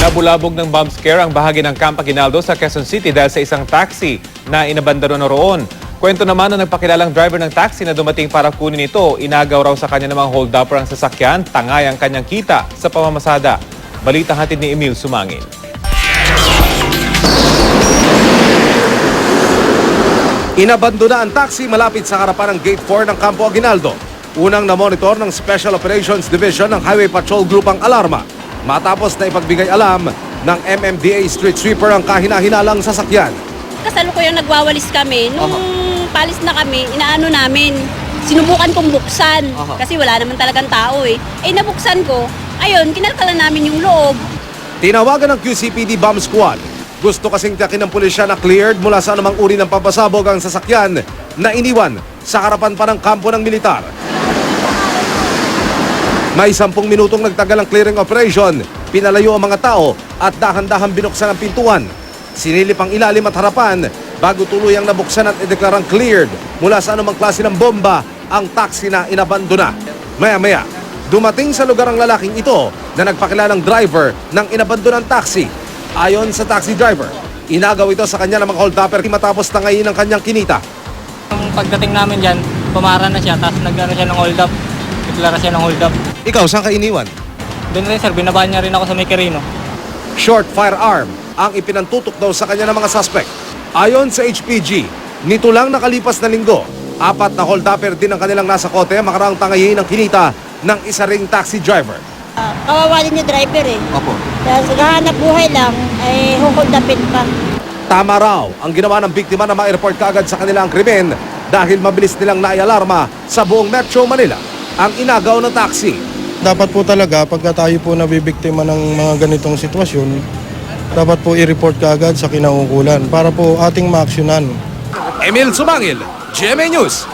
Nabulabog ng bomb scare ang bahagi ng Camp Aguinaldo sa Quezon City dahil sa isang taxi na inabandaro na roon. Kwento naman ng nagpakilalang driver ng taxi na dumating para kunin ito, inagaw raw sa kanya namang hold-upper ang sasakyan, tangay ang kanyang kita sa pamamasada. Balita hatid ni Emil Sumangin. Inabandona ang taxi malapit sa harapan ng Gate 4 ng Campo Aguinaldo. Unang na-monitor ng Special Operations Division ng Highway Patrol Group ang alarma. Matapos na ipagbigay alam ng MMDA Street Sweeper ang kahina-hinalang sasakyan. Kasalukuyang nagwawalis kami. Nung palis na kami, inaano namin, sinubukan kong buksan. Kasi wala naman talagang tao eh. Eh nabuksan ko, ayun, kinalkalan namin yung loob. Tinawagan ng QCPD Bomb Squad. Gusto kasing tiyakin ng pulisya na cleared mula sa anumang uri ng pampasabog ang sasakyan na iniwan sa harapan pa ng kampo ng militar. May sampung minutong nagtagal ang clearing operation, pinalayo ang mga tao at dahan-dahan binuksan ang pintuan. Sinilip ang ilalim at harapan bago tuluyang nabuksan at ideklarang cleared mula sa anumang klase ng bomba ang taxi na inabandona. Maya-maya, dumating sa lugar ang lalaking ito na nagpakilalang driver ng inabandonang taxi. Ayon sa taxi driver, inagaw ito sa kanya ng mga hold-upper matapos tangayin ang kanyang kinita. Ang pagdating namin dyan, pumara na siya, tapos nag-ano siya ng hold up. Deklara siya ng hold up. Ikaw, saan ka iniwan? Doon rin sir, binabaan niya rin ako sa may Quirino. short firearm ang ipinantutok daw sa kanya ng mga suspect. Ayon sa HPG, nito lang nakalipas na linggo, apat na hold-upper din ang kanilang nasa kote makaraang tangayin ng kinita ng isa ring taxi driver. Ah, kawawa din yung driver eh. Opo. Dahil sa kahanap buhay lang, ay hukuldapin pa. Tama raw ang ginawa ng biktima na ma-report kaagad sa kanilang krimen dahil mabilis nilang naialarma sa buong Metro Manila ang inagaw ng taxi. Dapat po talaga pagka tayo po nabibiktima ng mga ganitong sitwasyon, dapat po i-report kaagad sa kinaukulan para po ating maaksyonan. Emil Sumangil, GMA News,